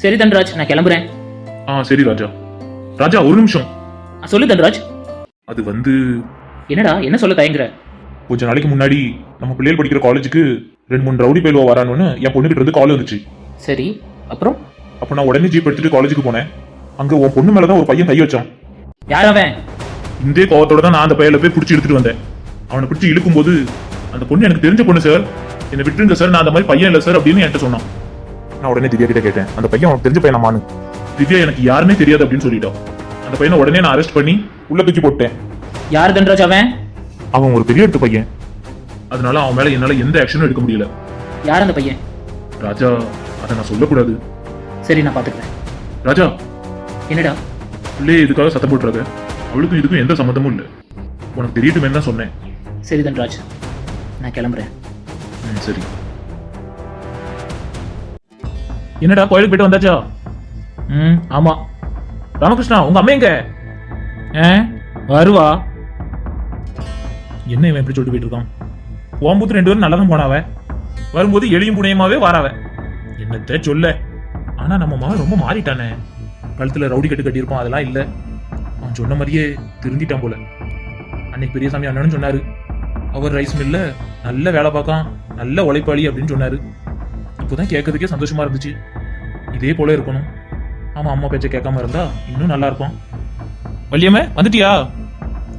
சரி தன்ராஜ் நான் கிளம்புறேன். ஆ சரி ராஜா. ராஜா ஒரு நிமிஷம். ஆ, சொல்லு தன்ராஜ். அது வந்து என்னடா என்ன சொல்ல தயங்குற? கொஞ்ச நாளைக்கு முன்னாடி நம்ம பிள்ளைகள் படிக்கிற காலேஜுக்கு ரெண்டு மூணு ரவுடி பயிலுவா வரானுன்னு என் பொண்ணுகிட்ட இருந்து கால் வந்துச்சு. சரி அப்புறம்? அப்போ நான் உடனே ஜீப் எடுத்துட்டு காலேஜுக்கு போனேன். அங்க உன் பொண்ணு மேலதான் ஒரு பையன் கை வச்சான். யார் அவன்? இந்த கோவத்தோட தான் நான் அந்த பையல போய் பிடிச்சி எடுத்துட்டு வந்தேன். அவனை பிடிச்சி இழுக்கும்போது அந்த பொண்ணு எனக்கு தெரிஞ்ச பொண்ணு சார் என்னை விட்டுருங்க சார் நான் அந்த மாதிரி பையன் இல்லை சார் அப்படின்னு என்கிட்ட சொன்னான். நான் உடனே திவ்யா கிட்ட கேட்டேன். அந்த பையன் அவனுக்கு தெரிஞ்ச பையனமானு திவ்யா எனக்கு யாருன்னே தெரியாது அப்படின்னு சொல்லிட்டான். அந்த பையனை உடனே நான் அரெஸ்ட் பண்ணி உள்ள தூக்கி போட்டேன் யார் தன்ராஜ் அவன்? அவன் ஒரு பெரிய எடுத்து பையன். அதனால அவன் மேல என்னால எந்த ஆக்ஷனும் எடுக்க முடியல. யார் அந்த பையன்? ராஜா அதை நான் சொல்லக்கூடாது. சரி நான் பாத்துக்கிறேன். ராஜா! என்னடா? பிள்ளைய இதுக்காக சத்தம் போட்டுறாங்க அவளுக்கும் இதுக்கும் எந்த சம்மந்தமும் இல்லை. உனக்கு தெரியட்டுமே தான் சொன்னேன். சரி தன்ராஜ். நான் கிளம்புறேன். ம், சரி. என்னடா கோயிலுக்கு போயிட்டு வந்தாச்சா? ம் ஆமா. ராமகிருஷ்ணா உங்க அம்மா எங்க? வருவா. என்ன இவன் இப்படி சொல்லிட்டு போயிட்டு இருக்கான்? போகும்போது ரெண்டு பேரும் நல்லா தான் போனாவ. வரும்போது எளியும் புனையமாவே வாராவ. என்னத்த சொல்ல? ஆனா நம்ம மகன் ரொம்ப மாறிட்டானே. கழுத்துல ரவுடி கட்டு கட்டியிருப்பான் அதெல்லாம் இல்ல. அவன் சொன்ன மாதிரியே திருந்திட்டான் போல. அன்னைக்கு பெரியசாமி அண்ணனும் சொன்னாரு. அவர் ரைஸ் மில்ல நல்ல வேலை பார்க்கான் நல்ல உழைப்பாளி அப்படின்னு சொன்னாரு. இப்போதான் கேட்கறதுக்கே சந்தோஷமா இருந்துச்சு. இதே போல இருக்கணும். ஆமா அம்மா பேச்ச கேட்காம இருந்தா இன்னும் நல்லா இருக்கும். வள்ளியம்மே வந்துட்டியா?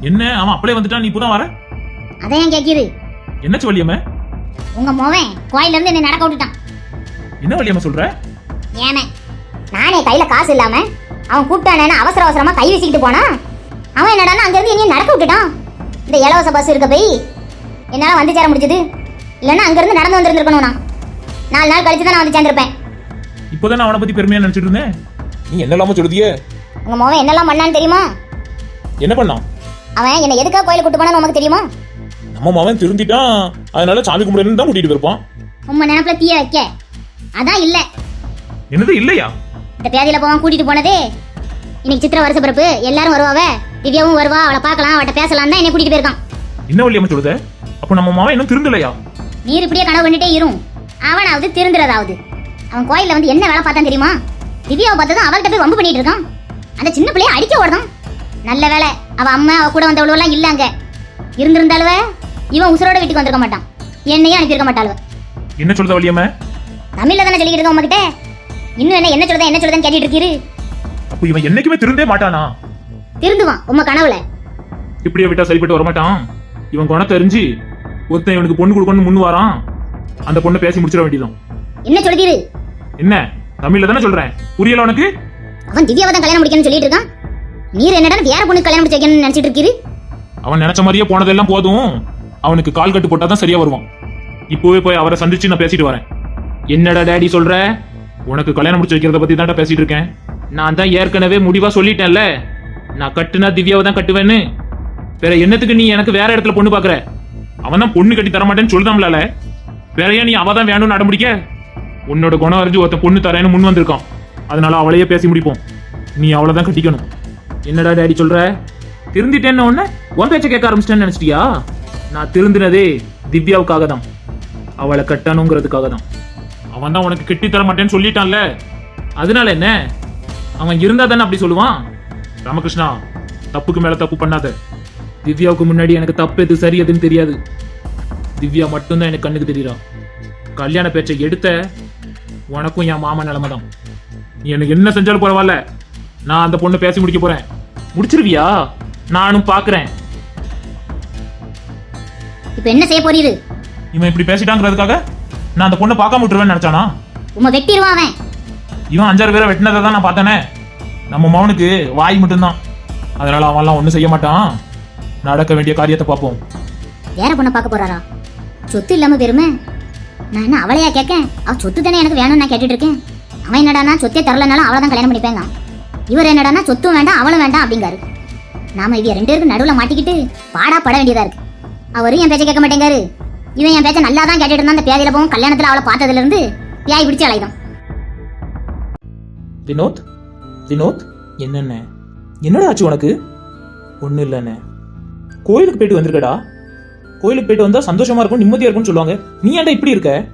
என்ன? அவன் அப்படியே வந்துட்டான் நீ இப்போதான் வர. அதான் ஏன் கேட்கிது என்னாச்சு வள்ளியம்மே? உங்க மோவன் கோயில்ல இருந்து என்ன நடக்க விட்டுட்டான். என்ன வள்ளியம்மா சொல்ற? ஏமே நானே கையில காசு இல்லாம அவன் கூப்பிட்டானேன்னு அவசர அவசரமா கை வீசிக்கிட்டு போனா? அவன் என்னடான்னா அங்க இருந்து என்னைய நடக்க விட்டுட்டான். இந்த இலவச பஸ் இருக்க போய் என்னால வந்து சேர முடிஞ்சது. இல்லைன்னா அங்க இருந்து நடந்து வந்திருந்திருக்கணும் நான் நாலு நாள் கழிச்சு தான் நான் வந்து சேர்ந்திருப்பேன். இப்போதான் நான் அவனை பத்தி பெருமையா நினைச்சிட்டு இருந்தேன்? நீ என்னெல்லாம சொல்லுதியே? உங்க மோவன் என்னெல்லாம் பண்ணான்னு தெரியுமா? என்ன பண்ணான்? அவன் என்னை எதுக்காக கோயிலுக்கு கூட்டு போனான்னு உனக்கு தெரியுமா? நம்ம மவன் திருந்திட்டான். அதனால சாமி கும்பிடுன்னு தான் கூட்டிட்டு போயிருப்பான். உம்ம நினப்புல தீய வைக்க. அதான் இல்ல. என்னது இல்லையா? இந்த பேதியில போவான் கூட்டிட்டு போனதே. இன்னைக்கு சித்திர வருஷ பிறப்பு. எல்லாரும் வருவாவ? திவ்யாவும் வருவா. அவளை பார்க்கலாம். அவட்ட பேசலாம் தான் என்னை கூட்டிட்டு போயிருக்கான். என்ன வள்ளியம்மா சொல்லுத? அப்போ நம்ம மவன் இன்னும் திருந்தலையா? நீர் இப்படியே கனவு பண்ணிட்டே இரும். அவனாவது திருந்துறதாவது. அவன் கோயில்ல வந்து என்ன வேலை பார்த்தான் தெரியுமா? திவ்யாவை பார்த்ததும் அவள்கிட்ட போய் வம்பு பண்ணிட்டு இருக்கான். அந்த சின்ன பிள்ளைய அடிக்க ஓடுதான். நல்ல வேலை அவ அம்மா அவ கூட வந்தவளவெல்லாம் இல்ல அங்க. இருந்திருந்தாளுவ இவன் உசுரோட வீட்டுக்கு வந்திருக்க மாட்டான். என்னையும் அனுப்பியிருக்க மாட்டாளுவ. என்ன சொல்லுத வள்ளியம்மா? தமிழ்ல தானே சொல்லிக்கிட்டு இருக்கோம் உங்ககிட்ட இன்னும் என்ன என்ன சொல்லுதா என்ன சொல்லுதான்னு கேட்டுட்டு இருக்கீரு? அப்போ இவன் என்னைக்குமே திருந்தே மாட்டானா? திருந்துவான் உம்ம கனவுல. இப்படியே விட்டா சரிப்பட்டு வரமாட்டான்? இவன் குணம் தெரிஞ்சு ஒருத்தன் இவனுக்கு பொண்ணு கொடுக்கணும்னு முன் வரான். அந்த பொண்ணை பேசி முடிச்சிட வேண்டியதும் என்ன சொல்லுதீரு என்ன? தமிழ்ல தானே சொல்றேன். புரியல உனக்கு? அவன் திவ்யாவை தான் கல்யாணம் முடிக்கணும்னு சொல்லிட்டு இருக்கான். நீர் என்னடா வேற பொண்ணு கல்யாணம் முடிச்சு வைக்கணும்னு நினைச்சிட்டு இருக்கீரு. அவன் நினைச்ச மாதிரியே போனதெல்லாம் போதும். அவனுக்கு கால் கட்டு போட்டா தான் சரியா வருவான். இப்போவே போய் அவரை சந்திச்சு நான் பேசிட்டு வரேன். என்னடா டேடி சொல்ற? உனக்கு கல்யாணம் முடிச்சு வைக்கிறத பத்தி தான்டா பேசிட்டு இருக்கேன். நான் தான் ஏற்கனவே முடிவா சொல்லிட்டேன்ல. நான் கட்டுனா திவ்யாவை தான் கட்டுவேன்னு. வேற என்னத்துக்கு நீ எனக்கு வேற இடத்துல பொண்ணு பாக்குற? அவன் தான் பொண்ணு கட்டி தரமாட்டேன்னு சொல்லுதாம்ல வேற ஏன் நீ அவ தான் வேணும்னு அடம்பிடிக்க? உன்னோட குணம் அறிஞ்சு ஒருத்தன் பொண்ணு தரேன்னு முன் வந்திருக்கான். அதனால அவளையே பேசி முடிப்போம். நீ அவளை தான் கட்டிக்கணும். என்னடா டேடி சொல்ற? திருந்திட்டேன்னு உடனே உன் பேச்ச கேட்க ஆரம்பிச்சிட்டேன்னு நினைச்சிட்டியா? நான் திருந்தினதே திவ்யாவுக்காக தான். அவளை கட்டணுங்கிறதுக்காக தான் அவன் தான் உனக்கு கட்டி தர மாட்டேன்னு சொல்லிட்டான்ல. அதனால என்ன? அவன் இருந்தா தானே அப்படி சொல்லுவான்? ராமகிருஷ்ணா தப்புக்கு மேல தப்பு பண்ணாத. திவ்யாவுக்கு முன்னாடி எனக்கு தப்பு எது சரி எதுன்னு தெரியாது. திவ்யா மட்டும்தான் எனக்கு கண்ணுக்கு தெரியுறா. கல்யாண பேச்சை எடுத்த உனக்கும் என் மாமா நிலைமை தான். எனக்கு என்ன செஞ்சாலும் பரவாயில்ல. நான் அந்த பொண்ணை பேசி முடிக்க போறேன். முடிச்சிருவியா? நானும் பாக்குறேன். இப்ப என்ன செய்ய போறீரு? இவன் இப்படி பேசிட்டாங்கிறதுக்காக நான் அந்த பொண்ணை பார்க்காம விட்டுருவேன்னு நினைச்சானா? உம்ம வெட்டிடுவான் அவன். இவன் அஞ்சாறு பேரை வெட்டினதை தான் நான் பார்த்தேனே. நம்ம மவனுக்கு வாய் மட்டும்தான். அதனால அவன்லாம் ஒன்றும் செய்ய மாட்டான். நடக்க வேண்டிய காரியத்தை பார்ப்போம். வேற பொண்ணை பார்க்க போறாரா? சொத்து இல்லாம பெருமை நான் என்ன அவளையா கேட்க அவ சொத்து தானே எனக்கு வேணும்னு நான் கேட்டுட்டு இருக்கேன் அவன் என்னடானா சொத்தே தரலனாலும் அவளை தான் கல்யாணம் பண்ணிப்பேங்க இவர் என்னடானா சொத்தும் வேண்டாம் அவளும் வேண்டாம் அப்படிங்காரு நாம இவ ரெண்டு பேருக்கு நடுவில் மாட்டிக்கிட்டு பாடா பட வேண்டியதா இருக்கு. அவரும் என் பேச்சை கேட்க மாட்டேங்காரு இவன் என் பேச்சை நல்லா தான் கேட்டுட்டு இருந்தா அந்த பேதியில போகும் கல்யாணத்துல அவளை பார்த்ததுல இருந்து பியாய் பிடிச்சு அலைதான். வினோத்? வினோத்? என்னென்ன? என்னடா ஆச்சு உனக்கு? ஒன்றும் இல்லைண்ணே. கோயிலுக்கு போயிட்டு வந்திருக்கடா. கோயிலுக்கு போயிட்டு வந்தா சந்தோஷமா இருக்கும் நிம்மதியா இருக்கும்னு சொல்லுவாங்க. நீ ஏன்டா இப்படி இருக்க?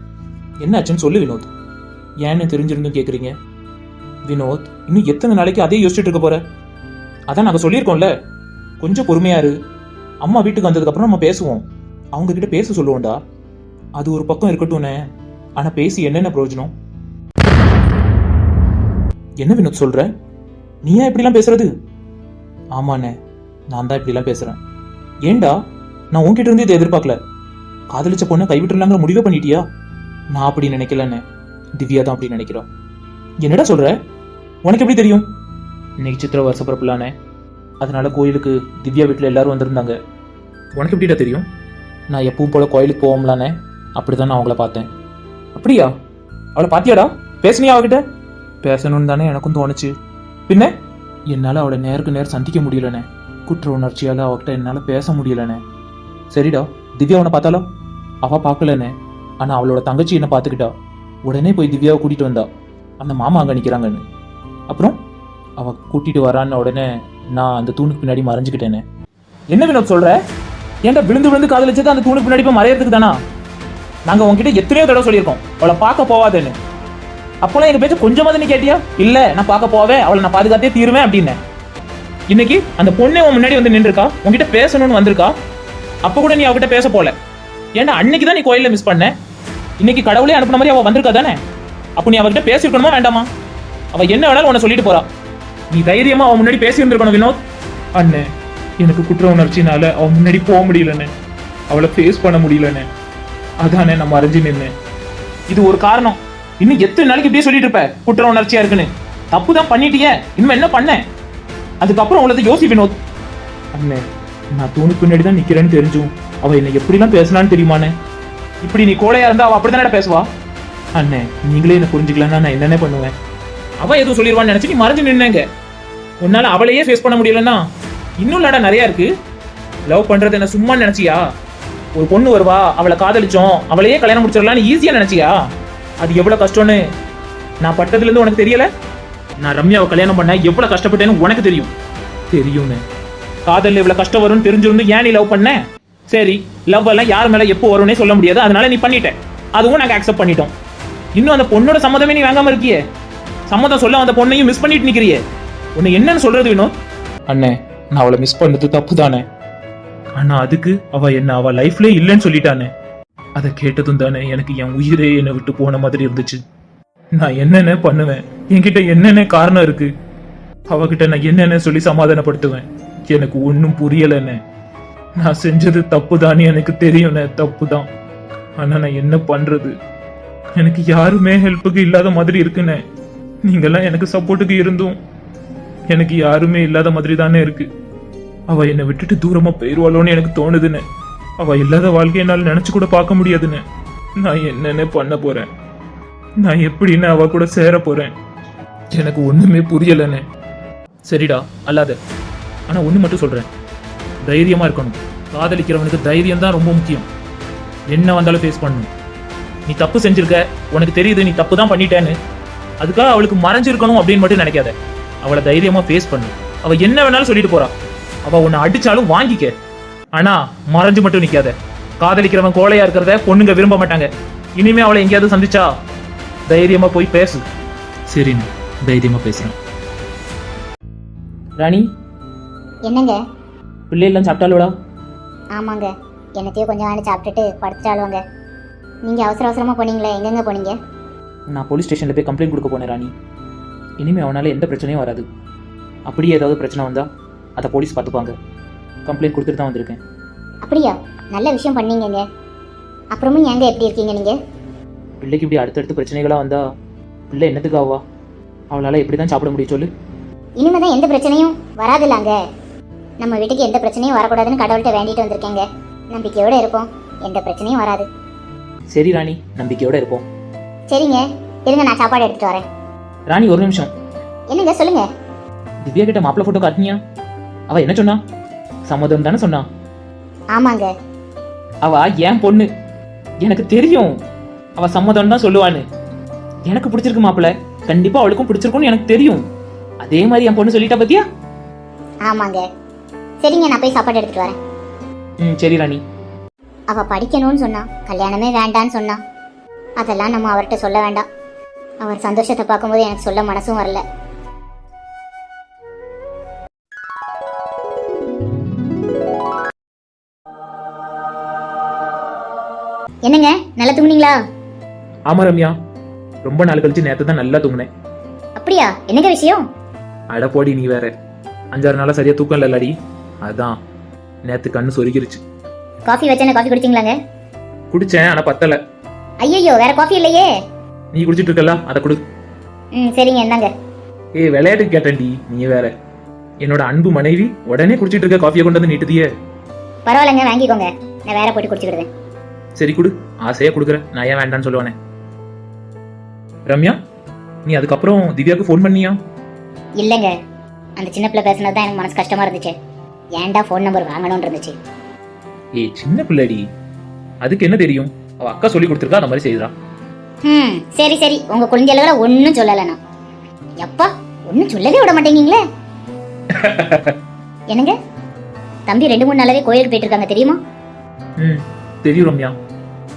என்ன ஆச்சுன்னு சொல்லு வினோத். ஏன்னு தெரிஞ்சிருந்தும் கேக்குறீங்க. வினோத் இன்னும் எத்தனை நாளைக்கு அதே யோசிச்சுட்டு இருக்க போற? அதான் நாங்க சொல்லியிருக்கோம்ல. கொஞ்சம் பொறுமையா இரு. அம்மா வீட்டுக்கு வந்ததுக்கு அப்புறம் நம்ம பேசுவோம். அவங்க கிட்ட பேச சொல்லுவோம்டா. அது ஒரு பக்கம் இருக்கட்டும்னே. ஆனா பேசி என்னென்ன பிரயோஜனம்? என்ன வினோத் சொல்ற? நீயா இப்படிலாம் பேசுறது? ஆமாண்ணே நான் தான் இப்படிலாம் பேசுறேன். ஏன்டா நான் உன்கிட்ட இருந்து இதை எதிர்பார்க்கல. காதலிச்ச பொண்ணை கைவிட்டுலாங்கிற முடிவே பண்ணிட்டியா? நான் அப்படி நினைக்கலண்ணே திவ்யா தான் அப்படி நினைக்கிறா. என்னடா சொல்ற? உனக்கு எப்படி தெரியும்? இன்னைக்கு சித்திர வருஷ பிறப்புலானே அதனால கோயிலுக்கு திவ்யா வீட்டில் எல்லாரும் வந்திருந்தாங்க. உனக்கு எப்படிடா தெரியும்? நான் எப்பவும் போல கோயிலுக்கு போவோம்லானே. அப்படிதான் நான் அவங்கள பார்த்தேன். அப்படியா? அவளை பாத்தியாடா பேசுனியா அவகிட்ட? பேசணும்னு தானே எனக்கும் தோணுச்சு. பின்ன? என்னால் அவளை நேருக்கு நேர் சந்திக்க முடியலண்ணே குற்ற உணர்ச்சியால் அவகிட்ட என்னால் பேச முடியலண்ணே சரிடா திவ்யா உன்னை பார்த்தாலோ அவள் பார்க்கலன்னு ஆனால் அவளோட தங்கச்சி என்ன பார்த்துக்கிட்டா. உடனே போய் திவ்யாவை கூட்டிட்டு வந்தா. அந்த மாமா அங்கே நிற்கிறாங்கன்னு அப்புறம் அவ கூட்டிட்டு வரான்னு உடனே நான் அந்த தூணுக்கு பின்னாடி மறைஞ்சுக்கிட்டேனே. என்ன வினோத் சொல்ற? ஏன்டா விழுந்து விழுந்து காதலிச்சது அந்த தூணுக்கு பின்னாடி போய் மறையறதுக்கு தானா? நாங்க உங்ககிட்ட எத்தனையோ தடவை சொல்லியிருக்கோம். அவளை பார்க்க போவாதுன்னு. அப்போலாம் எங்க பேச்சு கொஞ்சமாக நீ கேட்டியா? இல்லை நான் பார்க்க போவேன். அவளை நான் பாதுகாத்தே தீருவேன் அப்படின்னு இன்னைக்கு அந்த பொண்ணு உன் முன்னாடி வந்து நின்றுருக்கா? உன்கிட்ட பேசணும்னு வந்திருக்கா? அப்போ கூட நீ அவகிட்ட பேச போல. ஏன்னா அன்னைக்கு தான் நீ கோயிலில் மிஸ் பண்ண? இன்னைக்கு கடவுளே அனுப்புன மாதிரி அவள் வந்திருக்கா தானே? அப்போ நீ அவகிட்ட பேசியிருக்கணுமா வேண்டாமா? அவள் என்ன வேணாலும் உன்னை சொல்லிட்டு போறா. நீ தைரியமா அவன் முன்னாடி பேசியிருந்திருக்கணும் வினோத். அண்ணே எனக்கு குற்ற உணர்ச்சினால அவன் முன்னாடி போக முடியலண்ணே. அவளை ஃபேஸ் பண்ண முடியலண்ணே. அதானே நம்ம மறைஞ்சு நின்று இது ஒரு காரணம். இன்னும் எத்தனை நாளைக்கு இப்படியே சொல்லிட்டு இருப்ப? குற்ற உணர்ச்சியா இருக்குன்னு. தப்பு தான் பண்ணிட்டியே. இன்னும் என்ன பண்ண? அதுக்கப்புறம் உங்களது யோசி வினோத். அண்ணே நான் தூணுக்கு பின்னாடி தான் நிக்கிறேன்னு தெரிஞ்சும் அவ என்னை எப்படிலாம் பேசினான்னு தெரியுமாண்ணே? இப்படி நீ கோழையா இருந்தா அவ அப்படிதானே பேசுவா? அண்ணே நீங்களே என்ன புரிஞ்சுக்கலன்னா நான் என்னென்ன பண்ணுவேன்? அவ எதுவும் சொல்லிடுவான்னு நினைச்சு நீ மறைஞ்சு நின்னேங்க. உன்னால அவளையே ஃபேஸ் பண்ண முடியலன்னா இன்னும் லடா நிறைய இருக்கு. லவ் பண்றது என்ன சும்மா நினைச்சியா? ஒரு பொண்ணு வருவா அவளை காதலிச்சோம் அவளையே கல்யாணம் முடிச்சிடலாம்னு ஈஸியா நினைச்சியா? அது எவ்வளவு கஷ்டம்னு நான் பட்டதுலேருந்து உனக்கு தெரியல? நான் ரம்யாவை கல்யாணம் பண்ண எவ்வளவு கஷ்டப்பட்டேன்னு உனக்கு தெரியும். தெரியும்னு காதல்ல இவ்வளவு கஷ்டம் வரும்னு தெரிஞ்சிருந்து ஏன் நீ லவ் பண்ண? சரி லவ் எல்லாம் யார் மேல எப்போ வரும்னே சொல்ல முடியாது. அதனால நீ பண்ணிட்ட. அதுவும் நாங்க அக்செப்ட் பண்ணிட்டோம். இன்னும் அந்த பொண்ணோட சம்மதமே நீ வாங்காம இருக்கியே. சம்மதம் சொல்ல அந்த பொண்ணையும் மிஸ் பண்ணிட்டு நிக்கிறியே. உன்னை என்னன்னு சொல்றது வேணும் அண்ணே நான் அவளை மிஸ் பண்ணது தப்பு தானே ஆனா அதுக்கு அவ என்ன அவ லைஃப்ல இல்லைன்னு சொல்லிட்டானே. அதை கேட்டதும் தானே எனக்கு என் உயிரே என்னை விட்டு போன மாதிரி இருந்துச்சு. நான் என்னென்ன பண்ணுவேன்? என்கிட்ட என்னென்ன காரணம் இருக்கு? அவகிட்ட நான் என்னென்ன சொல்லி சமாதானப்படுத்துவேன்? எனக்கு ஒன்றும் புரியலைண்ணே. நான் செஞ்சது தப்பு தானே எனக்கு தெரியும்ண்ணே தப்பு தான் ஆனால் நான் என்ன பண்ணுறது எனக்கு யாருமே ஹெல்ப்புக்கு இல்லாத மாதிரி இருக்குண்ணே. நீங்கள்லாம் எனக்கு சப்போர்ட்டுக்கு இருந்தும் எனக்கு யாருமே இல்லாத மாதிரி தானே இருக்கு. அவள் என்னை விட்டுட்டு தூரமாக போயிடுவாளோன்னு எனக்கு தோணுதுன்னு அவள் இல்லாத வாழ்க்கையை என்னால் நினச்சி கூட பார்க்க முடியாதுன்னு நான் என்னென்ன பண்ண போகிறேன் நான் எப்படின்னு அவள் கூட சேர போகிறேன் எனக்கு ஒன்றுமே புரியலைண்ணே. சரிடா அல்லாத ஆனா ஒண்ணு மட்டும் சொல்றேன். தைரியமா இருக்கணும். காதலிக்கிறவனுக்கு தைரியம் தான் ரொம்ப முக்கியம். என்ன வந்தாலும் ஃபேஸ் பண்ணணும். நீ தப்பு செஞ்சிருக்க. உனக்கு தெரியுது நீ தப்பு தான் பண்ணிட்டேன்னு. அதுக்காக அவளுக்கு மறைஞ்சிருக்கணும் அப்படின்னு மட்டும் நினைக்காத. அவளை தைரியமா ஃபேஸ் பண்ணு. அவள் என்ன வேணாலும் சொல்லிட்டு போறா. அவள் உன்னை அடிச்சாலும் வாங்கிக்க. ஆனா மறைஞ்சு மட்டும் நிக்காத. காதலிக்கிறவன் கோழையா இருக்கிறத பொண்ணுங்க விரும்ப மாட்டாங்க. இனிமே அவளை எங்கேயாவது சந்திச்சா தைரியமா போய் பேசு. சரின்னு தைரியமா பேசுகிறேன் ராணி என்னங்க? பிள்ளைலாம் சாப்பிட்டாலோடா ஆமாங்க. என்னத்தையோ கொஞ்சம் நாள் சாப்பிட்டுட்டு படுத்துட்டாளுவாங்க. நீங்கள் அவசர அவசரமாக போனீங்களே எங்கெங்க போனீங்க? நான் போலீஸ் ஸ்டேஷனில் போய் கம்ப்ளைண்ட் கொடுக்க போனேன் ராணி. இனிமேல் அவனால் எந்த பிரச்சனையும் வராது. அப்படியே ஏதாவது பிரச்சனை வந்தால் அதை போலீஸ் பார்த்துப்பாங்க. கம்ப்ளைண்ட் கொடுத்துட்டு தான் வந்திருக்கேன். அப்படியா? நல்ல விஷயம் பண்ணீங்கங்க. அப்புறமும் ஏங்க எப்படி இருக்கீங்க நீங்கள் பிள்ளைக்கு இப்படி அடுத்தடுத்து பிரச்சனைகளாக வந்தால் பிள்ளை என்னத்துக்கு ஆவா? அவளால் எப்படி தான் சாப்பிட முடியும் சொல்லு. இனிமே தான் எந்த பிரச்சனையும் வராதுல்லாங்க நம்ம வீட்டுக்கு எந்த பிரச்சனையும் வரக்கூடாதுன்னு கடவுள்கிட்ட வேண்டிட்டு வந்திருக்கேங்க. நம்பிக்கையோட இருப்போம். எந்த பிரச்சனையும் வராது. சரி ராணி. நம்பிக்கையோடு இருப்போம். சரிங்க. இருங்க நான் சாப்பாடு எடுத்துட்டு வரேன். ராணி ஒரு நிமிஷம். என்னங்க சொல்லுங்க. திவ்யா கிட்ட மாப்பிள்ளை ஃபோட்டோ காட்டினியா? அவள் என்ன சொன்னா? சம்மதம் தானே சொன்னா? ஆமாங்க. அவ என் பொண்ணு. எனக்கு தெரியும். அவ சம்மதம் தான் சொல்லுவான்னு. எனக்கு பிடிச்சிருக்கு மாப்பிள்ள. கண்டிப்பா அவளுக்கும் பிடிச்சிருக்கும்னு எனக்கு தெரியும். அதே மாதிரி என் பொண்ணு சொல்லிட்டா பத்தியா? ஆமாங்க. சரிங்க நான் போய் சாப்பாடு எடுத்துட்டு வரேன். ம் சரி ராணி. அவ படிக்கணும்னு சொன்னா கல்யாணமே வேண்டான்னு சொன்னா அதெல்லாம் நம்ம அவர்கிட்ட சொல்ல வேண்டாம். அவர் சந்தோஷத்தை பார்க்கும்போது எனக்கு சொல்ல மனசும் வரல. என்னங்க நல்லா தூங்குனீங்களா? ஆமா ரம்யா. ரொம்ப நாள் கழிச்சு நேத்து தான் நல்லா தூங்கினேன். அப்படியா? என்னங்க விஷயம்? அட போடி நீ வேற. அஞ்சாறு நாளா சரியா தூக்கம் இல்லடி அதான். நேத்து கண்ணு சொருகிருச்சு. Coffee வச்சேன coffee குடிச்சிங்களாங்க? குடிச்சேன் ஆனா பத்தல. ஐயோ வேற காஃபி இல்லையே. நீ குடிச்சிட்டு இருக்கல அதை கொடு. ம் சரிங்க என்னங்க ஏய் விளையாட்டுக்கு கேட்டேன்டி நீ வேற. என்னோட அன்பு மனைவி உடனே குடிச்சிட்டு இருக்க காஃபியை கொண்டு வந்து நீட்டுதியே. பரவாயில்லைங்க வாங்கிக்கோங்க. நான் வேற போட்டு குடிச்சுக்கிடுவேன் சரி குடு. ஆசையா கொடுக்குறேன். நான் ஏன் வேண்டாம்னு சொல்லுவானே. ரம்யா நீ அதுக்கப்புறம் திவ்யாவுக்கு ஃபோன் பண்ணியா? இல்லைங்க. அந்த சின்ன பிள்ளை பேசுனது தான் எனக்கு மனசு கஷ்டமா இருந்துச்சு. ஏன்டா ஃபோன் நம்பர் வாங்கணும்னு இருந்துச்சு? ஏய் சின்ன பிள்ளைடி. அதுக்கு என்ன தெரியும்? அவ அக்கா சொல்லி கொடுத்துருக்கா அந்த மாதிரி செய்யுறா ம் சரி சரி. உங்க குழந்தைகளை ஒன்றும் சொல்லலை நான். எப்பா ஒன்றும் சொல்லவே விட மாட்டேங்கீங்களே என்னங்க? தம்பி ரெண்டு மூணு நாளாவே கோயிலுக்கு போயிட்டு இருக்காங்க தெரியுமா? ம் தெரியும் ரம்யா.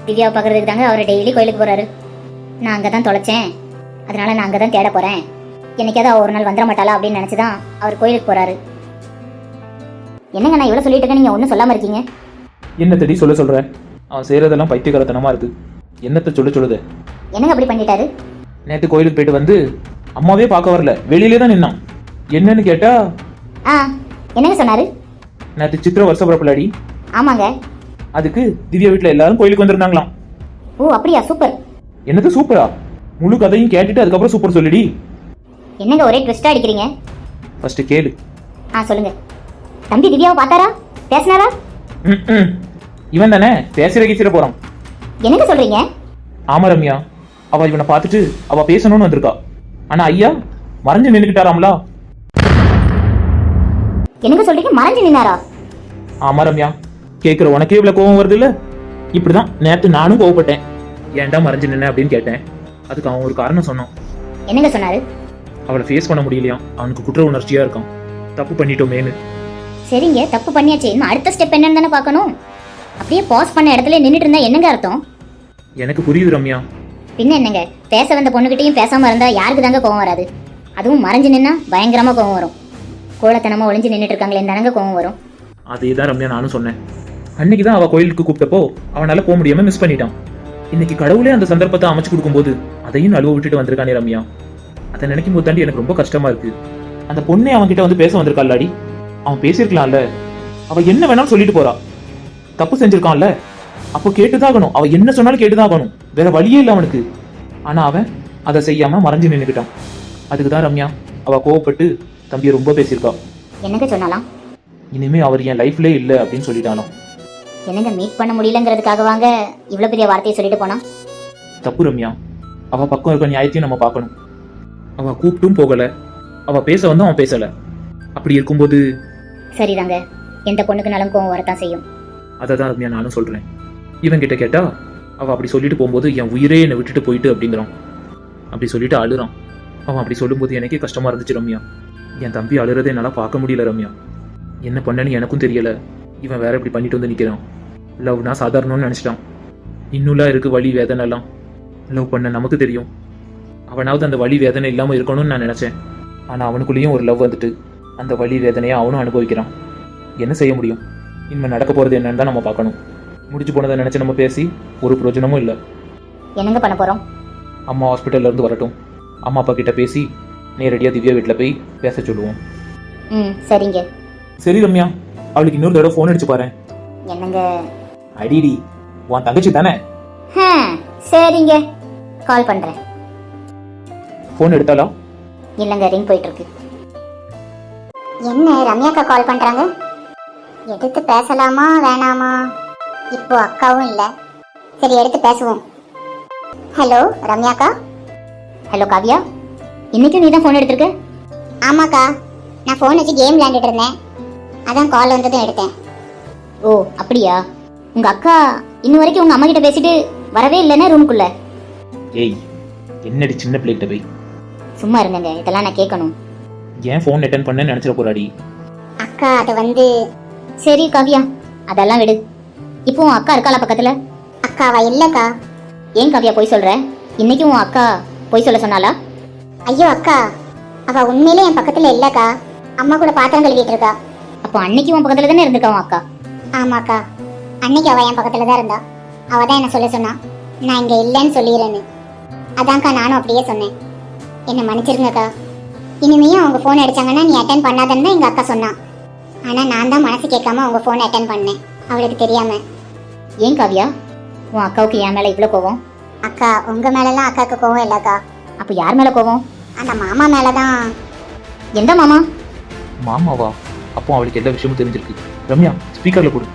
திவ்யாவை பார்க்கறதுக்கு தாங்க அவர் டெய்லி கோயிலுக்கு போறாரு. நான் அங்கே தான் தொலைச்சேன். அதனால நான் அங்கே தான் தேட போறேன். என்னைக்காவது ஒரு நாள் வந்துட மாட்டாளா அப்படின்னு நினச்சி தான் அவர் கோயிலுக்கு போறாரு. என்னங்க நான் இவ்வளோ சொல்லிட்டு இருக்கேன் நீங்கள் ஒன்றும் சொல்லாமல் இருக்கீங்க. என்னத்தடி சொல்ல சொல்ற? அவன் செய்யறதெல்லாம் பைத்தியகாரத்தனமா இருக்கு. என்னத்த சொல்ல சொல்லுது? என்னங்க அப்படி பண்ணிட்டாரு? நேத்து கோயிலுக்கு போயிட்டு வந்து அம்மாவே பார்க்க வரல. வெளியிலே தான் நின்னான். என்னன்னு கேட்டா ஆ என்னங்க சொன்னாரு? நேத்து சித்திர வருஷ பிறப்புலாடி. ஆமாங்க. அதுக்கு திவ்யா வீட்ல எல்லாரும் கோயிலுக்கு வந்திருந்தாங்களாம். ஓ அப்படியா? சூப்பர். என்னது சூப்பரா? முழு கதையும் கேட்டுட்டு அதுக்கப்புறம் சூப்பர் சொல்லிடி. என்னங்க ஒரே ட்விஸ்டா அடிக்கிறீங்க? ஃபர்ஸ்ட் கேளு. ஆ சொல்லுங்க. தம்பி திவ்யாவை பார்த்தாரா? பேசினாரா. இவன் தானே? பேசுற கீசிற போறான். என்னங்க சொல்றீங்க? ஆமா ரம்யா. அவ இவனை பார்த்துட்டு அவ பேசணும்னு வந்திருக்கா. ஆனா ஐயா மறைஞ்சு நின்னுக்கிட்டாராம்லா? என்னங்க சொல்றீங்க? மறைஞ்சு நின்னாரா? ஆமா ரம்யா. கேக்குற உனக்கே இவ்வளவு கோவம் வருது இல்ல இப்படிதான் நேத்து நானும் கோவப்பட்டேன். ஏன்டா மறைஞ்சு நின்ன அப்படின்னு கேட்டேன். அதுக்கு அவன் ஒரு காரணம் சொன்னான். என்னங்க சொன்னாரு? அவளை ஃபேஸ் பண்ண முடியலையாம். அவனுக்கு குற்ற உணர்ச்சியா இருக்கான் தப்பு பண்ணிட்டோமேனு சரிங்க தப்பு பண்ணியாச்சு. இன்னும் அடுத்த ஸ்டெப் என்னன்னு தானே பார்க்கணும். அப்படியே பாஸ் பண்ண இடத்துல நின்றுட்டு இருந்தா என்னங்க அர்த்தம்? எனக்கு புரியுது ரம்யா. பின்ன என்னங்க? பேச வந்த பொண்ணுகிட்டயும் பேசாம இருந்தா யாருக்கு தாங்க கோவம் வராது? அதுவும் மறைஞ்சு நின்னா பயங்கரமா கோவம் வரும். கோலத்தனமா ஒளிஞ்சு நின்றுட்டு இருக்காங்களே தானங்க கோவம் வரும். அதே தான் ரம்யா நானும் சொன்னேன். அன்னைக்கு தான் அவ கோயிலுக்கு கூப்பிட்டப்போ அவனால போக முடியாம மிஸ் பண்ணிட்டான். இன்னைக்கு கடவுளே அந்த சந்தர்ப்பத்தை அமைச்சு கொடுக்கும்போது அதையும் நழுவ விட்டுட்டு வந்திருக்கானே ரம்யா. அதை நினைக்கும் போது தாண்டி எனக்கு ரொம்ப கஷ்டமா இருக்கு. அந்த பொண்ணே அவன் கிட்ட வந்து பேச வந்திருக்காள்லாடி அவன் பேசியிருக்கலாம்ல. அவ என்ன வேணாலும் சொல்லிட்டு போறா. தப்பு செஞ்சிருக்கான்ல. அப்போ கேட்டுதாகணும். அவ என்ன சொன்னாலும் கேட்டுதாகணும். வேற வழியே இல்லை அவனுக்கு. ஆனா அவன் அதை செய்யாம மறைஞ்சு நின்னுக்கிட்டான். அதுக்கு தான் ரம்யா அவ கோவப்பட்டு தம்பியை ரொம்ப பேசியிருக்கா. என்னங்க சொன்னாலாம் இனிமே அவர் என் லைஃப்லே இல்லை அப்படின்னு சொல்லிட்டானாம் என்னங்க மீட் பண்ண முடியலங்கிறதுக்காக வாங்க இவ்வளவு பெரிய வார்த்தையை சொல்லிட்டு போனா? தப்பு ரம்யா. அவ பக்கம் இருக்க நியாயத்தையும் நம்ம பார்க்கணும். அவ கூப்பிட்டும் போகல. அவ பேச வந்து அவன் பேசல. அப்படி இருக்கும்போது சரிதாங்க. எந்த பொண்ணுக்குனாலும் கோவம் வரத்தான் செய்யும். அதை தான் ரம்யா நானும் சொல்கிறேன் இவன் கிட்ட கேட்டா அவள் அப்படி சொல்லிட்டு போகும்போது என் உயிரே என்னை விட்டுட்டு போயிட்டு அப்படிங்கிறான். அப்படி சொல்லிட்டு அழுறான். அவன் அப்படி சொல்லும்போது எனக்கே கஷ்டமாக இருந்துச்சு ரம்யா. என் தம்பி அழுறதை என்னால் பார்க்க முடியல ரம்யா. என்ன பண்ணேன்னு எனக்கும் தெரியல. இவன் வேற இப்படி பண்ணிட்டு வந்து நிற்கிறான் லவ்னா சாதாரணம்னு நினச்சிட்டான். இன்னும்லாம் இருக்குது வழி வேதனை எல்லாம் லவ் பண்ண நமக்கு தெரியும். அவனாவது அந்த வழி வேதனை இல்லாமல் இருக்கணும்னு நான் நினச்சேன். ஆனால் அவனுக்குள்ளேயும் ஒரு லவ் வந்துட்டு. அந்த வலி வேதனையை அவனும் அனுபவிக்கிறான். என்ன செய்ய முடியும்? இனிமே நடக்க போறது என்னன்னு தான் நம்ம பார்க்கணும். முடிச்சு போனதை நினைச்சு நம்ம பேசி ஒரு பிரயோஜனமும் இல்லை. என்னங்க பண்ண போறோம்? அம்மா ஹாஸ்பிட்டல்ல இருந்து வரட்டும். அம்மா அப்பா கிட்ட பேசி நேரடியாக திவ்யா வீட்டில் போய் பேச சொல்லுவோம். ம் சரிங்க. சரி ரம்யா அவளுக்கு இன்னொரு தடவை ஃபோன் அடிச்சு பாரு என்னங்க? அடிடி உன் தங்கச்சி தானே? சரிங்க. கால் பண்றேன். ஃபோன் எடுத்தாளா? இல்லைங்க ரிங் போயிட்டு இருக்கு. என்ன ரம்யாக்கா கால் பண்றாங்க? எடுத்து பேசலாமா வேணாமா? இப்போ அக்காவும் இல்ல. சரி எடுத்து பேசுவோம். ஹலோ ரம்யாக்கா? ஹலோ காவ்யா. இன்னைக்கும் நீ தான் ஃபோன் எடுத்திருக்க? ஆமாக்கா நான் ஃபோன் வச்சு கேம் விளையாண்டுட்டு இருந்தேன். அதான் கால் வந்ததும் எடுத்தேன். ஓ அப்படியா? உங்க அக்கா இன்ன வரைக்கும் உங்க அம்மா கிட்ட பேசிட்டு வரவே இல்லைன்னா ரூமுக்குள்ள ஏய் என்னடி சின்ன பிள்ளைகிட்ட போய்? சும்மா இருங்கங்க இதெல்லாம் நான் கேட்கணும். ஏன் ஃபோன் அட்டன் பண்ணேன்னு நினச்சிட போறாடி. அக்கா அது வந்து சரி காவியா அதெல்லாம் விடு. இப்போ உன் அக்கா இருக்காளா பக்கத்துல? அக்காவா? இல்லக்கா. ஏன் காவியா போய் சொல்ற? இன்னைக்கு உன் அக்கா பொய் சொல்ல சொன்னாலா ஐயோ அக்கா. அவ உண்மையிலே என் பக்கத்துல இல்லக்கா. அம்மா கூட பாத்திரம் கழுவிட்டு இருக்கா அப்போ அன்னைக்கு உன் பக்கத்துல தானே இருந்திருக்கா உன் அக்கா? ஆமாக்கா. அன்னைக்கு அவ என் பக்கத்துல தான் இருந்தா. அவ தான் என்ன சொல்ல சொன்னா? நான் இங்க இல்லைன்னு சொல்லிடுறேன்னு அதான்க்கா நானும் அப்படியே சொன்னேன். என்ன மன்னிச்சிருங்கக்கா. இனிமேயும் அவங்க ஃபோன் அடிச்சாங்கன்னா நீ அட்டன் பண்ணாதன்னு தான் எங்க அக்கா சொன்னான் ஆனா நான் தான் மனசு கேட்காம உங்க ஃபோன் அட்டன் பண்ணேன். அவளுக்கு தெரியாம. ஏன் காவியா? உன் அக்காவுக்கு என் மேல இவ்வளவு கோவம்? அக்கா உங்க மேலலாம் அக்காவுக்கு கோவம் இல்லக்கா. அப்ப யார் மேல கோவம்? அந்த மாமா மேலதான். எந்த மாமா? மாமாவா? அப்போ அவளுக்கு எல்லா விஷயமும் தெரிஞ்சிருக்கு. ரம்யா ஸ்பீக்கர்ல கொடு.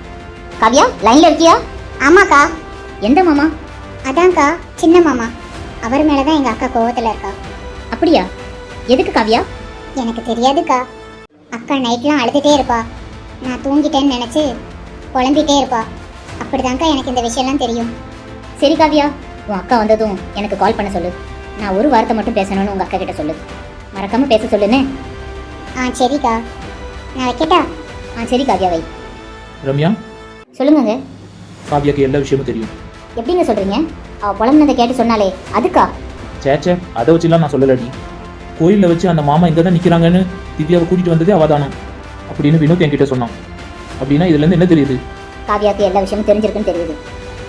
காவியா லைன்ல இருக்கியா? ஆமாக்கா. எந்த மாமா? அதான்க்கா சின்ன மாமா. அவர் மேலதான் எங்க அக்கா கோவத்துல இருக்கா. அப்படியா? எதுக்கு காவியா? எனக்கு தெரியாதுக்கா. அக்கா நைட்லாம் அழுதுட்டே இருப்பா. நான் தூங்கிட்டேன்னு நினைச்சு குழம்பிட்டே இருப்பா. அப்படிதான்க்கா எனக்கு இந்த விஷயம்லாம் தெரியும். சரி காவியா உன் அக்கா வந்ததும் எனக்கு கால் பண்ண சொல்லு. நான் ஒரு வார்த்தை மட்டும் பேசணும்னு உங்க அக்கா கிட்ட சொல்லு. மறக்காம பேச சொல்லுன்னு. ஆ சரிக்கா. நான் வைக்கட்டா? ஆ சரி காவியா வை. ரம்யா? சொல்லுங்க காவியாக்கு எல்லா விஷயமும் தெரியும். எப்படிங்க சொல்றீங்க? அவ புலம்புனதை கேட்டு சொன்னாலே அதுக்கா? சேச்சே அதை வச்சுலாம் நான் சொல்லலடி கோயிலில் வச்சு அந்த மாமா இங்கே தான் நிற்கிறாங்கன்னு திவ்யாவை கூட்டிட்டு வந்ததே அவதானம். அப்படின்னு வினோத் என்கிட்ட சொன்னான். அப்படின்னா இதுலேருந்து என்ன தெரியுது? காவியாக்கு எல்லா விஷயமும் தெரிஞ்சிருக்குன்னு தெரியுது.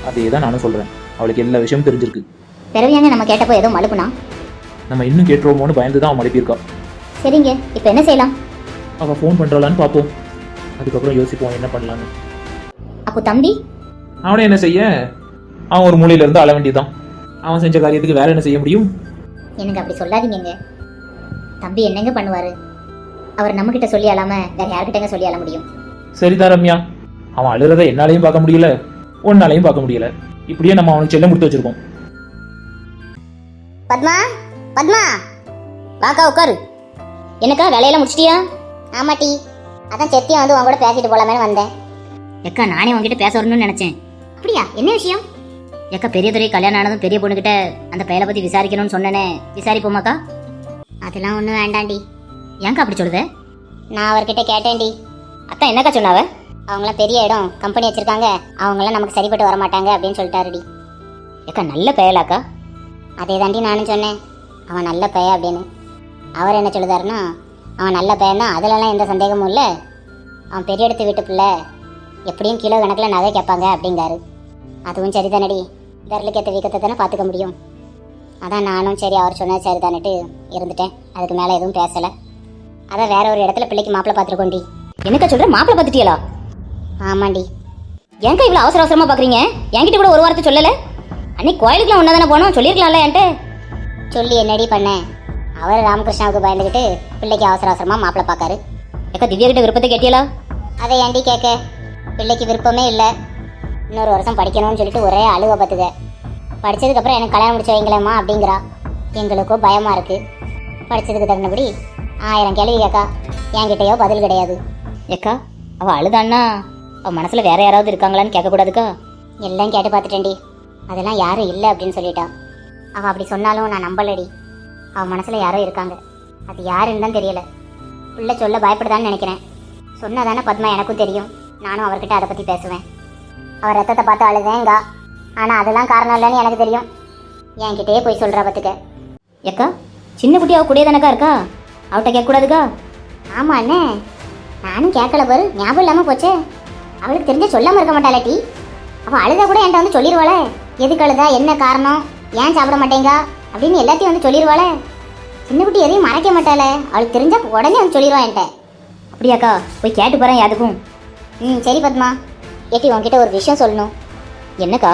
அதே தான் நானும் சொல்கிறேன் அவளுக்கு எல்லா விஷயமும் தெரிஞ்சிருக்கு. பிறவியாங்க நம்ம கேட்டப்போ ஏதோ மழுப்புனா? நம்ம இன்னும் கேட்டுருவோமோன்னு பயந்து தான் அவன் மழுப்பியிருக்கா. சரிங்க இப்போ என்ன செய்யலாம்? அவள் ஃபோன் பண்ணுறாளான்னு பார்ப்போம். அதுக்கப்புறம் யோசிப்போம் என்ன பண்ணலான்னு அப்போ தம்பி? அவனை என்ன செய்ய? அவன் ஒரு மூலையில இருந்து அழ வேண்டியதுதான். அவன் செஞ்ச காரியத்துக்கு வேற என்ன செய்ய முடியும்? எனக்கு அப்படி சொல்லாதீங்கங்க. தம்பி என்னங்க பண்ணுவாரு? அவர் நம்ம கிட்ட சொல்லி அழாம வேற யார்கிட்டங்க சொல்லி அழ முடியும்? சரிதான் ரம்யா. அவன் அழுறத என்னாலையும் பார்க்க முடியல. உன்னாலையும் பார்க்க முடியல. இப்படியே நம்ம அவனுக்கு செல்லம் கொடுத்து வச்சிருக்கோம். பத்மா பத்மா. வாக்கா உட்காரு. என்னக்கா வேலையெல்லாம் முடிச்சிட்டியா? ஆமாட்டி. அதான் செத்தியா வந்து உன் கூட பேசிட்டு போலாமேனு வந்தேன். எக்கா நானே உன்கிட்ட பேச வரணும்னு நினைச்சேன். அப்படியா? என்ன விஷயம்? எக்கா பெரிய துறை கல்யாணம் ஆனதும் பெரிய பொண்ணுகிட்ட அந்த பையலை பத்தி விசாரிக்கணும்னு சொன்னேனே. விசாரிப்போமாக்கா? அதெல்லாம் ஒன்றும் வேண்டாண்டி. ஏன்க்கா அப்படி சொல்லுத? நான் அவர்கிட்ட கேட்டேன்டி. அத்தான் என்னக்கா சொன்னாவ? அவங்களாம் பெரிய இடம் கம்பெனி வச்சிருக்காங்க. அவங்களாம் நமக்கு சரிப்பட்டு வர மாட்டாங்க அப்படின்னு சொல்லிட்டாருடி. ஏக்கா நல்ல பயலாக்கா அதே தாண்டி நானும் சொன்னேன். அவன் நல்ல பையன் அப்படின்னு. அவர் என்ன சொல்லுதாருன்னா அவன் நல்ல பையன் தான் அதிலலாம் எந்த சந்தேகமும் இல்லை. அவன் பெரிய இடத்து வீட்டு பிள்ளை. எப்படியும் கிலோ கணக்கில் நகை கேட்பாங்க அப்படிங்காரு. அதுவும் சரிதானடி. விரலுக்கு ஏற்ற வீக்கத்தை தானே பார்த்துக்க முடியும். அதான் நானும் சரி அவர் சொன்னது சரிதானுட்டு இருந்துட்டேன். அதுக்கு மேலே எதுவும் பேசலை. அதான் வேற ஒரு இடத்துல பிள்ளைக்கு மாப்பிள்ளை பார்த்துருக்கோண்டி என்னக்கா சொல்கிற மாப்பிள்ளை பார்த்துட்டியலா? ஆமாண்டி. ஏன்க்கா இவ்வளோ அவசர அவசரமாக பார்க்குறீங்க என்கிட்ட கூட ஒரு வார்த்தை சொல்லலை. அன்னைக்கு கோயிலுக்குலாம் ஒன்றா தானே போனோம்? சொல்லியிருக்கலாம்ல என்கிட்ட. சொல்லி என்னடி பண்ணேன் அவர் ராமகிருஷ்ணாவுக்கு பயந்துக்கிட்டு பிள்ளைக்கு அவசர அவசரமாக மாப்பிள்ளை பார்க்காரு. ஏக்கா திவ்யா கிட்ட விருப்பத்தை கேட்டியலா? அதை ஏன்டி கேட்க? பிள்ளைக்கு விருப்பமே இல்லை. இன்னொரு வருஷம் படிக்கணும்னு சொல்லிட்டு ஒரே அழுவ பார்த்துக்க படித்ததுக்கப்புறம் எனக்கு கல்யாணம் முடிச்சு வைங்களேம்மா அப்படிங்கிறா. எங்களுக்கும் பயமாக இருக்குது படித்ததுக்கு தகுந்தபடி ஆயிரம் கேள்வி கேட்கா என்கிட்டயோ பதில் கிடையாது. ஏக்கா அவள் அழுதான்னா அவள் மனசில் வேற யாராவது இருக்காங்களான்னு கேட்கக்கூடாதுக்கா? எல்லாம் கேட்டு பார்த்துட்டேன்டி. அதெல்லாம் யாரும் இல்லை அப்படின்னு சொல்லிட்டா. அவள் அப்படி சொன்னாலும் நான் நம்பலடி. அவள் மனசில் யாரோ இருக்காங்க. அது யாருன்னு தான் தெரியல. பிள்ளை சொல்ல பயப்படுதான்னு நினைக்கிறேன். சொன்னாதானே பத்மா எனக்கும் தெரியும். நானும் அவர்கிட்ட அதை பற்றி பேசுவேன். அவர் ரத்தத்தை பார்த்து அழுதேங்க. ஆனால் அதெல்லாம் காரணம் இல்லைன்னு எனக்கு தெரியும். என்கிட்டயே போய் சொல்கிறா பத்துக்க. ஏக்கா சின்ன குட்டி அவள் கூடயே தானக்கா இருக்கா? அவட்ட கேட்கக்கூடாதுக்கா? ஆமாம் அண்ணே. நானும் கேட்கல பாரு ஞாபகம் இல்லாமல் போச்சே. அவளுக்கு தெரிஞ்ச சொல்லாமல் இருக்க மாட்டாளே டீ. அவள் அழுதா கூட என்கிட்ட வந்து சொல்லிடுவாளே எதுக்கு அழுதா என்ன காரணம் ஏன் சாப்பிட மாட்டேங்க அப்படின்னு எல்லாத்தையும் வந்து சொல்லிடுவாளே சின்ன குட்டி எதையும் மறைக்க மாட்டாளே. அவளுக்கு தெரிஞ்சா உடனே வந்து சொல்லிடுவா என்கிட்ட. அப்படியாக்கா போய் கேட்டு போகிறேன் யாருக்கும். ம் சரி பத்மா. ஏட்டி உன்கிட்ட ஒரு விஷயம் சொல்லணும். என்னக்கா?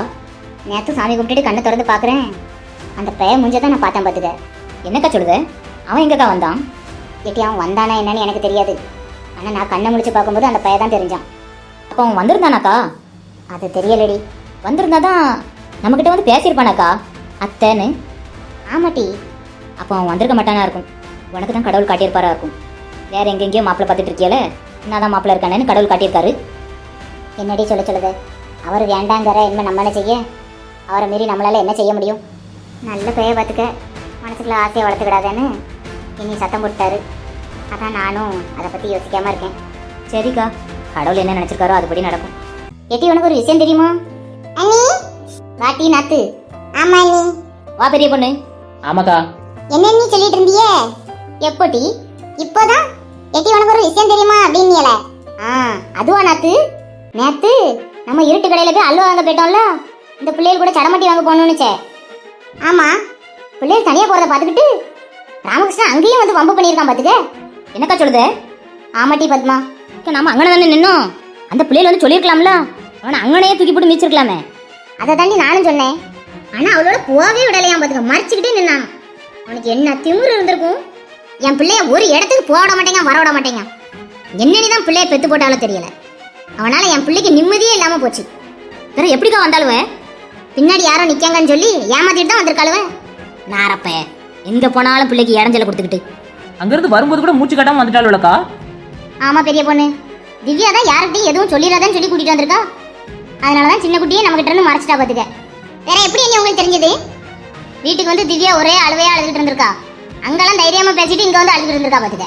நேற்று சாமி கும்பிட்டுட்டு கண்ணை திறந்து பார்க்குறேன் அந்த பெயர் முடிஞ்சதான் நான் பார்த்தேன் பார்த்துக்க. என்னக்கா சொல்லுத? அவன் எங்கக்கா வந்தான்? எட்டி அவன் வந்தானா என்னன்னு எனக்கு தெரியாது. ஆனால் நான் கண்ணை முடிச்சு பார்க்கும்போது அந்த பையன் தான் தெரிஞ்சான். அப்போ அவன் வந்திருந்தானாக்கா? அது தெரியலடி. வந்திருந்தாதான் நம்மக்கிட்ட வந்து பேசியிருப்பானாக்கா? அத்தைன்னு. ஆமாட்டி. அப்போ அவன் வந்திருக்க மாட்டானா இருக்கும். உனக்கு தான் கடவுள் காட்டியிருப்பாரா இருக்கும். வேற எங்கெங்கேயோ மாப்பிள்ளை பார்த்துட்டு இருக்கியால நான் தான் மாப்பிள்ளை இருக்கானேன்னு கடவுள் காட்டியிருக்காரு. என்னடி சொல்ல சொல்லுது? அவர் வேண்டாங்கிற என்ன நம்ம என்ன செய்ய? அவரை மீறி நம்மளால என்ன செய்ய முடியும்? நல்ல பெய பார்த்துக்க. மனசுக்குள்ள ஆசையை வளர்த்துக்கிடாதேன்னு இனி சத்தம் போட்டாரு அதான் நானும் அதை பற்றி யோசிக்காம இருக்கேன். சரிக்கா. கடவுள் என்ன நினச்சிருக்காரோ அதுபடி நடக்கும். எட்டி உனக்கு ஒரு விஷயம் தெரியுமா? அண்ணி. வாட்டி நாத்து. ஆமா அண்ணி. வா பெரிய பொண்ணு. ஆமாக்கா. என்ன நீ சொல்லிட்டு இருந்தியே? எப்போடி இப்போதான் எட்டி உனக்கு ஒரு விஷயம் தெரியுமா அப்படின்னியல ஆ அதுவா நாத்து? நேத்து நம்ம இருட்டு கடையில போய் அல்வா வாங்க போயிட்டோம்ல? இந்த பிள்ளைகள் கூட சடமட்டி வாங்க போகணும்னுச்சே. ஆமாம் பிள்ளைகள் தனியாக போகிறத பார்த்துக்கிட்டு ராமகிருஷ்ணன் அங்கேயும் வந்து வம்பு பண்ணியிருக்கான் பார்த்துக்க. என்னக்கா சொல்லுது? ஆமாட்டி பத்மா. இப்போ நாம அங்கனை தானே நின்னோம். அந்த பிள்ளைகள் வந்து சொல்லியிருக்கலாம்ல? அவனை அங்கனையே தூக்கி போட்டு மிச்சிருக்கலாமே அதை தாண்டி நானும் சொன்னேன். ஆனால் அவளோட போகவே விடலையாம் பார்த்துக்க. மறைச்சிக்கிட்டே நின்னான். அவனுக்கு என்ன திமிரு இருந்திருக்கும்? என் பிள்ளைய ஒரு இடத்துக்கு போக விட மாட்டேங்க வர விட மாட்டேங்க. என்னன்னு தான் பிள்ளைய பெத்து போட்டாலும் தெரியல. அவனால என் பிள்ளைக்கு நிம்மதியே இல்லாமல் போச்சு. வேற எப்படிக்கா வந்தாலும் பின்னாடி யாரோ நிக்காங்கன்னு சொல்லி ஏமாத்திட்டு தான் வந்திருக்காளுவ. நாரப்ப எங்க போனாலும் பிள்ளைக்கு இடைஞ்சல கொடுத்துக்கிட்டு. அங்கிருந்து வரும்போது கூட மூச்சு கட்டாம வந்துட்டாளுக்கா ஆமா பெரிய பொண்ணு. திவ்யா தான் யார்கிட்டயும் எதுவும் சொல்லிடாதன்னு சொல்லி கூட்டிட்டு வந்திருக்கா. அதனால தான் சின்ன குட்டியை நம்ம கிட்ட இருந்து மறைச்சிட்டா பாத்துக்க. வேற எப்படி என்ன உங்களுக்கு தெரிஞ்சது? வீட்டுக்கு வந்து திவ்யா ஒரே அழுவையா அழுதுட்டு இருந்திருக்கா. அங்கெல்லாம் தைரியமா பேசிட்டு இங்க வந்து அழுதுட்டு இருந்திருக்கா பாத்துக்க.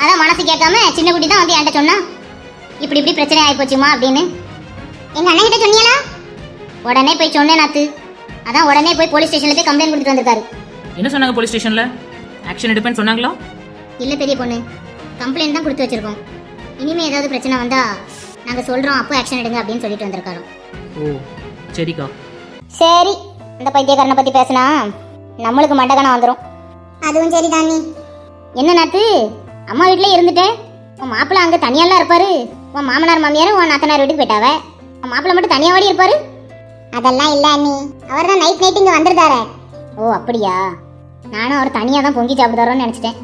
அதான் மனசு கேட்காம சின்ன குட்டி தான் வந்து என்கிட்ட சொன்னா. இப்படி இப்படி பிரச்சனை ஆகி போச்சுமா அப்படின்னு. எங்க அண்ணன் கிட்ட சொன்னீங்களா? உடனே போய் சொன்னேன் நாத்து. அதான் உடனே போய் போலீஸ் ஸ்டேஷன்ல போய் கம்ப்ளைண்ட் கொடுத்துட்டு வந்திருக்காரு. என்ன சொன்னாங்க போலீஸ் ஸ்டேஷன்ல ஆக்ஷன் எடுப்பேன்னு சொன்னாங்களா? இல்ல பெரிய பொண்ணு. கம்ப்ளைண்ட் தான் கொடுத்து வச்சிருக்கோம். இனிமே ஏதாவது பிரச்சனை வந்தா நாங்க சொல்றோம் அப்போ ஆக்ஷன் எடுங்க அப்படின்னு சொல்லிட்டு வந்திருக்காரு ஓ சரிக்கா. சரி இந்த பைத்தியக்காரனை பத்தி பேசினா நம்மளுக்கு மண்டகனம் வந்துடும் அதுவும் சரி தானி. என்ன நாத்து? அம்மா வீட்லயே இருந்துட்டேன். உன் மாப்பிள்ளை அங்க தனியாலாம் இருப்பாரு. உன் மாமனார் மாமியார் உன் நாத்தனார் வீட்டுக்கு போயிட்டாவ. உன் மாப்பிள்ளை மட்டும் தனியாவாடி இருப்பாரு? அதெல்லாம் இல்ல அண்ணி. அவர் தான் நைட் நைட் இங்க வந்திருந்தாரு. ஓ அப்படியா? நானும் அவர் தனியா தான் பொங்கி சாப்பிடுறாரோன்னு நினைச்சிட்டேன்.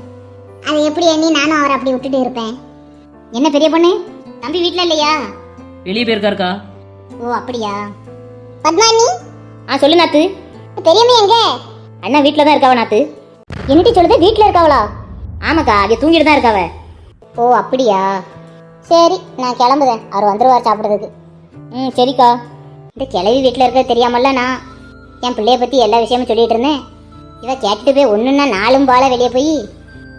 அது எப்படி அண்ணி? நானும் அவரை அப்படி விட்டுட்டு இருப்பேன். என்ன பெரிய பொண்ணு? தம்பி வீட்ல இல்லையா? வெளியே போயிருக்காருக்கா. ஓ அப்படியா? பத்மா அண்ணி? ஆ சொல்லு நாத்து. பெரியம்மா எங்க? அண்ணா வீட்டில் தான் இருக்காவ நாத்து. என்னடி சொல்லுது வீட்ல இருக்காவளா? ஆமாக்கா அது தூங்கிட்டு தான் இருக்காவ. ஓ அப்படியா? சரி நான் கிளம்புதேன். அவர் வந்துருவார் சாப்பிட்றதுக்கு. ம் சரிக்கா. இந்த கிளவி வீட்டில் இருக்கிறது தெரியாமல்ல நான். என் பிள்ளைய பற்றி எல்லா விஷயமும் சொல்லிட்டு இருந்தேன். இவ கேட்டுட்டு போய் ஒன்றுன்னா நாலும் பால வெளியே போய்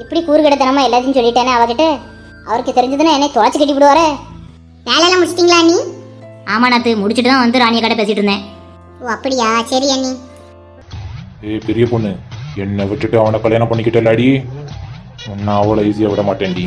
இப்படி கூறுகிடத்தனமா எல்லாத்தையும் சொல்லிட்டேனே அவகிட்ட. அவருக்கு தெரிஞ்சதுன்னா என்னை துவைச்சு கட்டி விடுவாரே. வேலையெல்லாம் முடிச்சிட்டிங்களா அண்ணி? ஆமா நாத்து முடிச்சுட்டு தான் வந்து ராணிய கடை பேசிட்டு இருந்தேன். ஓ அப்படியா? சரி அண்ணி. ஏய் பெரிய பொண்ணு என்னை விட்டுட்டு அவனை கல்யாணம் பண்ணிக்கிட்டலாடி உன்னை அவ்வளோ ஈஸியாக விட மாட்டேன்டி.